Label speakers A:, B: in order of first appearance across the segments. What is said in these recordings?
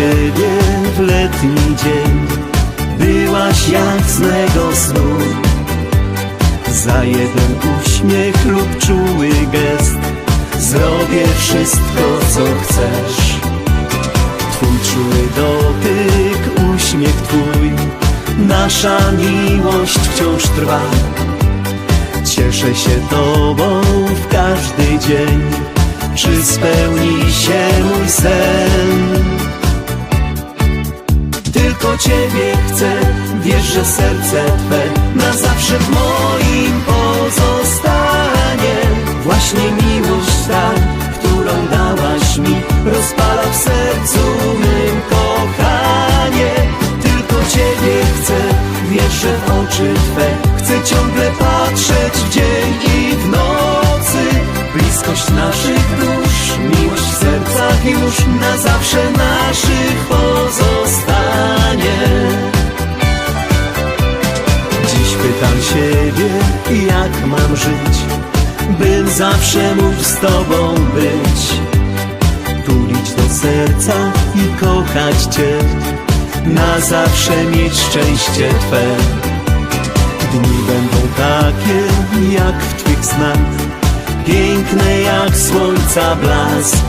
A: ciebie w letni dzień. Byłaś jak snego snu. Za jeden uśmiech lub czuły gest. Zrobię wszystko co chcesz. Twój czuły dotyk, uśmiech twój. Nasza miłość wciąż trwa. Cieszę się Tobą w każdy dzień. Czy spełni się mój sen? Że serce Twe Na zawsze w moim pozostanie. Właśnie miłość ta, którą dałaś mi Rozpala w sercu mym kochanie. Tylko Ciebie chcę, wiesz, że w oczy Twe. Chcę ciągle patrzeć w dzień i w nocy. Bliskość naszych dusz, miłość w sercach już Na zawsze naszych pozostanie siebie, jak mam żyć Bym zawsze mógł z Tobą być. Tulić do serca i kochać Cię Na zawsze mieć szczęście Twe. Dni będą takie jak w Twych snach Piękne jak słońca blask.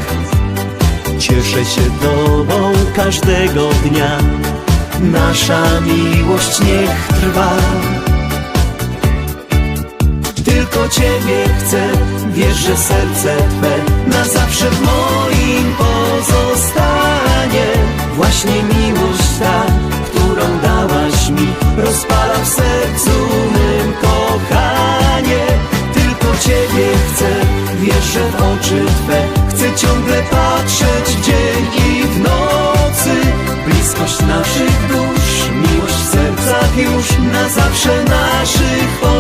A: Cieszę się Tobą każdego dnia Nasza miłość niech Tylko Ciebie chcę. Wiesz, że serce Twe Na zawsze w moim pozostanie. Właśnie miłość ta, którą dałaś mi Rozpala w sercu mym kochanie. Tylko Ciebie chcę. Wiesz, że w oczy Twe Chcę ciągle patrzeć w dzień i w nocy. Bliskość naszych dusz Miłość w sercach już Na zawsze naszych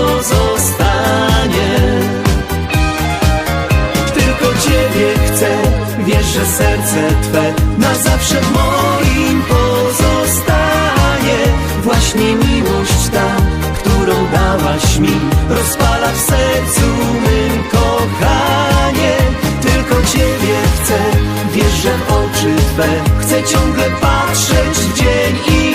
A: że serce Twe Na zawsze w moim pozostanie. Właśnie miłość ta, którą dałaś mi Rozpala w sercu mym kochanie. Tylko Ciebie chcę Wiesz, że w oczy Twe Chcę ciągle patrzeć w dzień i